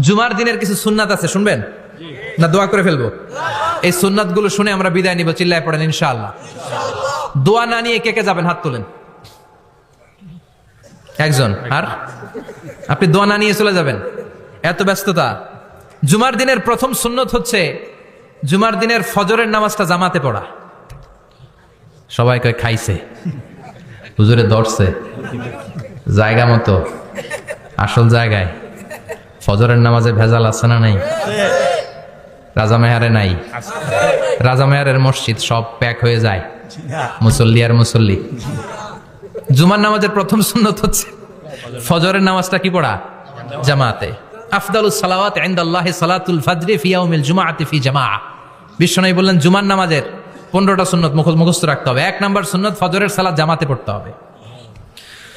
জুমার দিনের কিছু সুন্নাত আছে, শুনবেন? না, দোয়া করে ফেলব। এই সুন্নাতগুলো শুনে আমরা বিদায় নিব, চিল্লায় পড়েন, ইনশাআল্লাহ। দোয়া না নিয়ে কে কে যাবেন? হাত তোলেন। একজন। আর? আপনি দোয়া না নিয়ে চলে যাবেন। এত ব্যস্ততা। জুমার দিনের প্রথম সুন্নত হচ্ছে জুমার দিনের ফজরের নামাজটা জামাতে পড়া। সবাই কয়, খাইছে। হুজুরে দর্শে জায়গা মতো। আসল জায়গায়। ফজরের নামাজে ভেজাল আছে না নাই? রাজা মেহারে নাই? রাজা মেহারের মসজিদ সব প্যাক হয়ে যায়। মুসল্লি আর মুসল্লি। জুমার নামাজের প্রথম সুন্নত হচ্ছে, ফজরের নামাজটা কি পড়া? জামাতে। সালাওয়াত সালাতুল ফি বললেন, জুমার নামাজের পনেরোটা সুন্নত রাখতে হবে। এক সুন্নত ফজরের জামাতে পড়তে হবে।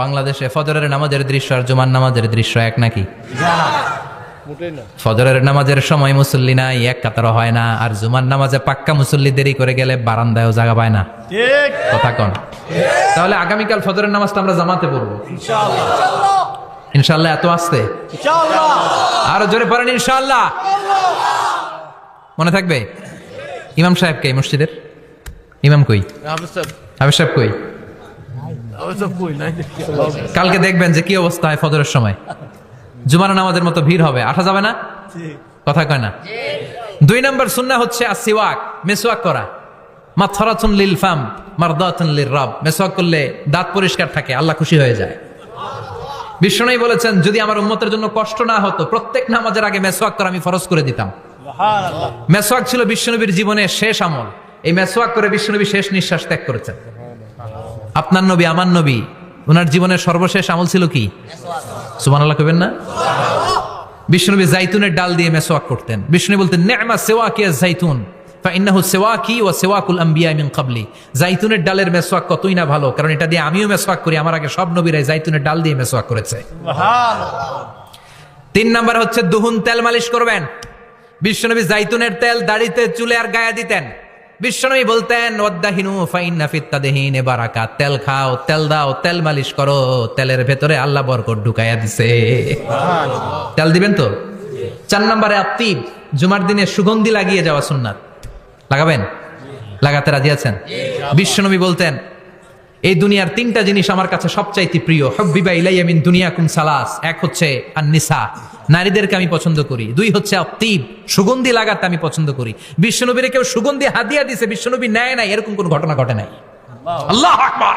বাংলাদেশে ফজরের নামাজের দৃশ্য আর জুমার নামাজের দৃশ্য এক নাকি? ফজরের নামাজের সময় মুসল্লি নাই এক কাতার হয় না আর জুমার নামাজে পাক্কা মুসল্লি দেরি করে গেলে বারান্দায়ও জায়গা পায় না। কথা কন। তাহলে আগামীকাল ফজরের নামাজটা আমরা জামাতে পড়ব। ইনশাল্লাহ এত আসতে? আরও জোরে পড়েন ইনশাল্লাহ মনে থাকবে? ইমাম সাহেব কে মসজিদের? ইমাম কই? সাহেব কই হাফেজ সাহেব কই নাই কালকে দেখবেন যে কি অবস্থা হয় ফজরের সময়। জুমার নামাজের মতো ভিড় হবে। আসা যাবে না? কথা কয় না। দুই নম্বর সুন্না হচ্ছে আসিওয়াক মেসওয়াক করা। মাথরাতুন লিল ফাম মারদাতুন লির রব। মেসওয়াক করলে দাঁত পরিষ্কার থাকে আল্লাহ খুশি হয়ে যায়। বিষ্ণুই বলেছেন যদি আমার উম্মতের জন্য কষ্ট না হতো প্রত্যেক নামাজের আগে মেসওয়াক করা আমি ফরজ করে দিতাম। মেসওয়াক ছিল বিশ্বনবীর জীবনের শেষ আমল। এই মেসওয়াক করে বিশ্বনবী শেষ নিঃশ্বাস ত্যাগ করেছেন। আপনার নবী আমার নবী ওনার জীবনের সর্বশেষ আমল ছিল কি? সুবহানাল্লাহ কবেন না? বিষ্ণুনবী জাইতুনের ডাল দিয়ে মেসোয়াক করতেন। বিষ্ণু বলতেন নেমা সেওয়াকি জাইতুন ফাইন্নাহু সেওয়াকি ও সেওয়াকুল আম্বিয়া মিন কাবলি জাইতুনের ডালের মেসওয়াক কতই না ভালো কারণ এটা দিয়ে আমিও মেসওয়াক করি আমার আগে সব নবীরাই জাইতুনের ডাল দিয়ে মেসওয়াক করেছে। তিন নাম্বার হচ্ছে দুহুন তেল মালিশ করবেন। বিশ্বনবী জাইতুনের তেল দাড়িতে চুলে আর গায়ে দিতেন। বিশ্বনবী বলতেন ওদ্দাহিনু ফাইন্না ফিত্তাদেহিন বারাকা তেল খাও তেল দাও তেল মালিশ করো তেলের ভেতরে আল্লাহ বরকত ঢুকাইয়া দিছে। তেল দিবেন তো? চার নম্বরে আত্মিব জুমার দিনে সুগন্ধি লাগিয়ে যাওয়া সুন্নাত। লাগাবেন? লাগাতে রাজি আছেন? বিশ্বনবী বলতেন এই দুনিয়ার তিনটা জিনিস আমার কাছে সবচাইতে প্রিয়। হব্বিবা ইলাইয়া মিন দুনিয়াকুম সালাস। এক হচ্ছে আন্নিসা। নারীদেরকে আমি পছন্দ করি। দুই হচ্ছে অতীব। সুগন্ধি লাগাতে আমি পছন্দ করি। বিশ্বনবীরে কেউ সুগন্ধি হাদিয়া দিছে বিশ্বনবী নেয় নাই এরকম কোন ঘটনা ঘটে নাই। আল্লাহ আকবার!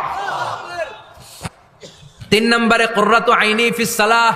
তিন নম্বরে কররাতু আইনি ফিস সালাহ।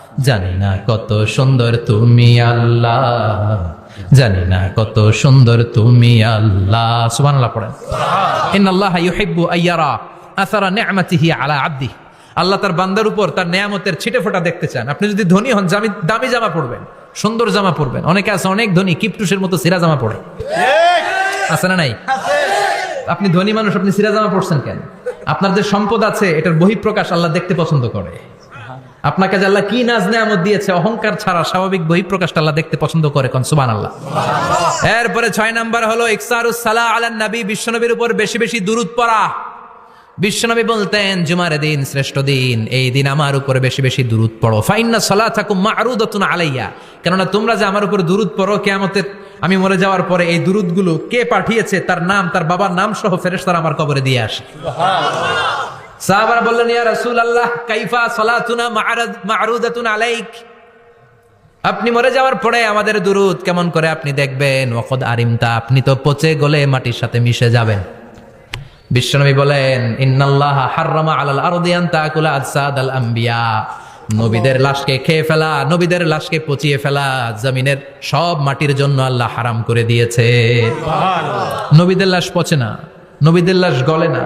জানি না কত সুন্দর তুমি আল্লাহ। জানি না কত সুন্দর তুমি আল্লাহ। সুবহানাল্লাহ পড়েন। ইন্নাল্লাহ ইউহিব্বু আইয়ারা আসারা নি'মাতিহি আলা আবদি। আল্লাহ তার বান্দার উপর তার নেয়ামতের ছিটে ফোটা দেখতে চান। আপনি যদি ধনী হন, জামি দামি জামা পরবেন, সুন্দর জামা পরবেন। অনেকে আছে, অনেক ধনী, কিপটুসের মতো সিরা জামা পরে। আছে না নাই? আপনি ধনী মানুষ, আপনি সিরা জামা পড়ছেন কেন? আপনার যে সম্পদ আছে, এটার বহিঃপ্রকাশ আল্লাহ দেখতে পছন্দ করে। আপনাকে আল্লাহ কি নাজ নেয়ামত দিয়েছে, অহংকার ছাড়া স্বাভাবিক বহি প্রকাশটা আল্লাহ দেখতে পছন্দ করে কোন? সুবান আল্লাহ এরপরে ছয় নাম্বার হলো, ইকসারুস সালাহ আলান নবী, বিশ্বনবীর উপর বেশি বেশি দুরুদ পড়া। বিশ্বনবী বলতেন, জুমার দিন শ্রেষ্ঠ দিন, এই দিন আমার উপরে বেশি বেশি দুরুদ পড়ো। ফাইন্না সালাতাকুম মারুদাতুন আলাইয়া। কেননা তোমরা যে আমার উপর দুরুদ পড়ো, কিয়ামতের আমি মরে যাওয়ার পরে এই দুরুদগুলো কে পাঠিয়েছে, তার নাম, তার বাবার নাম সহ ফেরেশতারা আমার কবরে দিয়ে আসে। সাহাবারা বললেন ইয়া রাসূলুল্লাহ কাইফা সালাতুনা মা'রাদ মা'রুদাতুন আলাইক? আপনি মরে যাওয়ার পরে আমাদের দুরুদ কেমন করে আপনি দেখবেন? ওয়াকদ আরিমতা আপনি তো পচে গলে মাটির সাথে মিশে যাবেন। বিশ্বনবী বলেন ইন্নাল্লাহ হাররামা আলাল আরদি আন তাকুলা আজসাদ আল আম্বিয়া। নবীদের লাশকে খেয়ে ফেলা নবীদের লাশকে পচিয়ে ফেলা জমিনের সব মাটির জন্য আল্লাহ হারাম করে দিয়েছে। নবীদের লাশ পচে না নবীদের লাশ গলে না।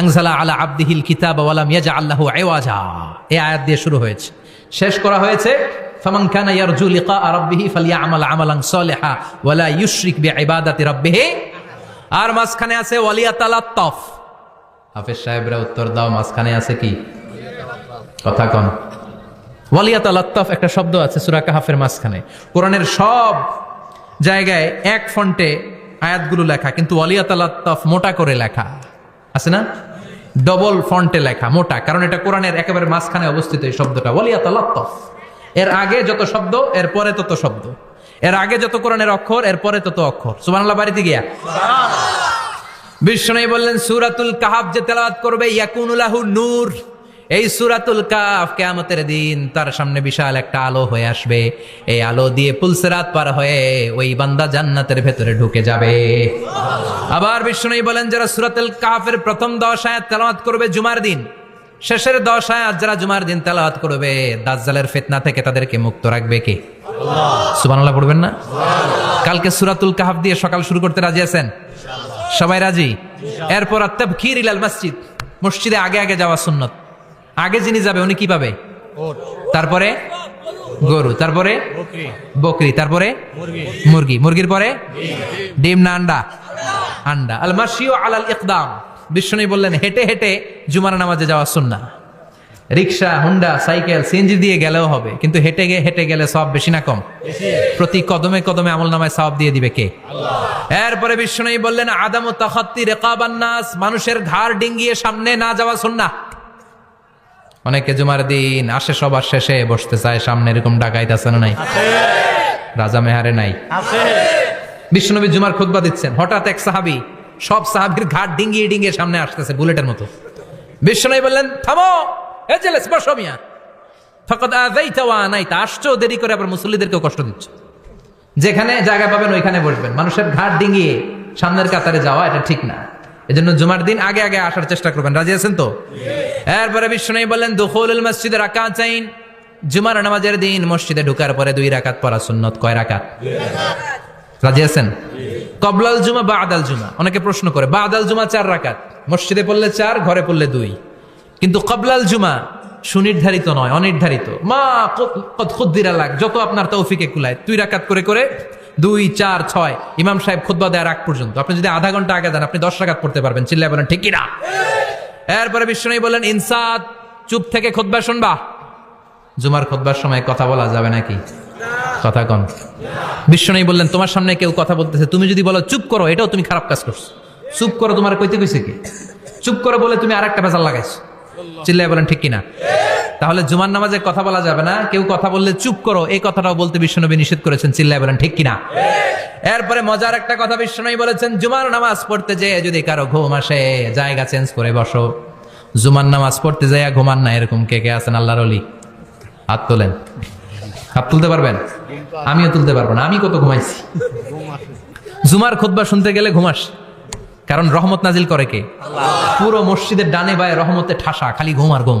আংসালা আলা আব্দিহিল কিতাব ওয়ালাম ইয়াজা আল্লাহু আওয়াজা এই আয়াত দিয়ে শুরু হয়েছে। শেষ করা হয়েছে আর মাঝখানে আছে সাহেবরা উত্তর দাও, মাঝখানে আছে কি? কথা আলাত্তাফ একটা শব্দ আছে সুরা মাঝখানে। কোরআনের সব জায়গায় এক ফন্টে আয়াতগুলো লেখা, কিন্তু ওয়ালিয়াত আলাত্তাফ মোটা করে লেখা। আছে না? ডবল ফন্টে লেখা মোটা কারণ এটা কোরআনের একেবারে মাঝখানে অবস্থিত এই শব্দটা। ওয়ালিয়াত লত এর আগে যত শব্দ এর পরে তত শব্দ। এর আগে যত কোরআনের অক্ষর এর পরে তত অক্ষর। সুবানাল্লাহ বাড়িতে গিয়া। বিষ্ণু বললেন সুরাতুল কাহাব যে তেলাবাদ করবে ইয়াকুনুলাহু নূর। এই সুরাতুল কাফ কেয়ামতের দিন তার সামনে বিশাল একটা আলো হয়ে আসবে। এই আলো দিয়ে পুলসেরাত পার হয়ে ওই বান্দা জান্নাতের ভেতরে ঢুকে যাবে। আবার বিষ্ণু বলেন, যারা সুরাতুল কাফের প্রথম দশ আয়াত তেলাওয়াত করবে জুমার দিন, শেষের দশ আয়াত যারা জুমার দিন তেলাওয়াত করবে, দাজ্জালের ফিতনা থেকে তাদেরকে মুক্ত রাখবে কে? সুবহানাল্লাহ পড়বেন না? কালকে সুরাতুল কাহাফ দিয়ে সকাল শুরু করতে রাজি আছেন? সবাই রাজি? এরপর তাবকির ইলাল মসজিদ, মসজিদে আগে আগে যাওয়া সুন্নত। আগে যিনি যাবে উনি কি পাবে? তারপরে গরু তারপরে বকরি। তারপরে মুরগি। মুরগির পরে ডিম না আন্ডা? আন্ডা। আল মাসিও আলাল ইকদাম। বিষ্ণু বললেন হেঁটে হেঁটে জুমার নামাজে যাওয়া সুন্না রিক্সা হুন্ডা সাইকেল সিএনজি দিয়ে গেলেও হবে কিন্তু হেঁটে গিয়ে হেঁটে গেলে সব বেশি না কম। প্রতি কদমে কদমে আমল নামায় সব দিয়ে দিবে কে? এরপরে বিষ্ণু বললেন আদাম তখাত্তি রেকাবান্নাস মানুষের ঘাড় ডিঙ্গিয়ে সামনে না যাওয়া সুন্না অনেকে জুমার দিন আসে, সবার শেষে বসতে চায়, সামনে এরকম ডাকাইতে আছে না নাই? রাজা মেহারে নাই। বিষ্ণুনবী জুমার খুতবা দিচ্ছেন। হঠাৎ এক সাহাবি, সব সাহাবির ঘাট ডিঙ্গিয়ে ডিঙ্গিয়ে সামনে আসতেছে বুলেটের মতো। বিষ্ণুনবী বললেন, থামো, এ জেলেস বসো মিয়া। ফকত ওয়া আনাইতা, আসছো, দেরি করে আবার মুসল্লিদেরকেও কষ্ট দিচ্ছ। যেখানে জায়গা পাবেন, ওইখানে বসবেন। মানুষের ঘাট ডিঙ্গিয়ে সামনের কাতারে যাওয়া, এটা ঠিক না। এজন্য জুমার দিন আগে আগে আসার চেষ্টা করবেন। রাজি আছেন তো? এরপরে বিষ্ণু বললেন দুখুলুল মসজিদে রাকাত চাইন। জুমার নামাজের দিন মসজিদে ঢুকার পরে দুই রাকাত পড়া সুন্নত। কয় রাকাত? রাজি আছেন? কবলাল জুমা বা আদাল জুমা। অনেকে প্রশ্ন করে বা আদাল জুমা চার রাকাত? মসজিদে পড়লে চার ঘরে পড়লে দুই। কিন্তু কবলাল জুমা সুনির্ধারিত নয় অনির্ধারিত। মা খুদ্দিরা লাগ যত আপনার তৌফিকে কুলায়। দুই রাকাত করে করে দুই চার ছয়। ইমাম সাহেব খুদ্া দেওয়ার আগ পর্যন্ত। আপনি যদি আধা ঘণ্টা আগে দেন আপনি দশ রাকাত পড়তে পারবেন। চিল্লাই বলেন ঠিক না। এরপরে বিষ্ণু বললেন, ইনসাদ, চুপ থেকে খোদবা শুনবা। জুমার খোদবার সময় কথা বলা যাবে নাকি? কথা কন। বিষ্ণু বললেন, তোমার সামনে কেউ কথা বলতেছে, তুমি যদি বলো, চুপ করো, এটাও তুমি খারাপ কাজ করছ। চুপ করো, তোমার কইতে কইছে কি? চুপ করো বলে তুমি আর একটা ভেজাল লাগাইছো। চিল্লাই বলেন, ঠিক কিনা? তাহলে জুমার নামাজে কথা বলা যাবে না। কেউ কথা বললে চুপ করো। এই কথাটাও বলতে বিশ্বনবী নিষেধ করেছেন। চিল্লাই বলেন, ঠিক কিনা? এরপরে মজার একটা কথা বিশ্বনবী বলেছেন, জুমার নামাজ পড়তে যে যদি কারও ঘুম আসে, জায়গা চেঞ্জ করে বসো। জুমার নামাজ পড়তে যাইয়া ঘুমান না, এরকম কে কে আছেন? আল্লাহর অলি হাত তোলেন। হাত তুলতে পারবেন? আমিও তুলতে পারব না। আমি কত ঘুমাইছি? জুমার খুতবা শুনতে গেলে ঘুমাস কারণ রহমত নাজিল করে কে? পুরো মসজিদের ডানে বায়ে রহমতে ঠাসা, খালি ঘুম আর ঘুম।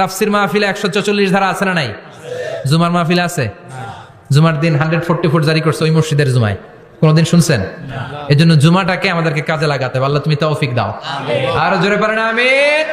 তাফসির মাহফিলে একশো চল্লিশ ধারা আছে না নাই? জুমার মাহফিলে আছে? জুমার দিন হান্ড্রেড ফোরটি ফোর জারি করছে ওই মসজিদের জুমায়। কোনদিন শুনছেন? এই জন্য জুমাটাকে আমাদেরকে কাজে লাগাতে হবে। আল্লাহ তুমি তৌফিক দাও। আরও জোরে পারে না আমিন।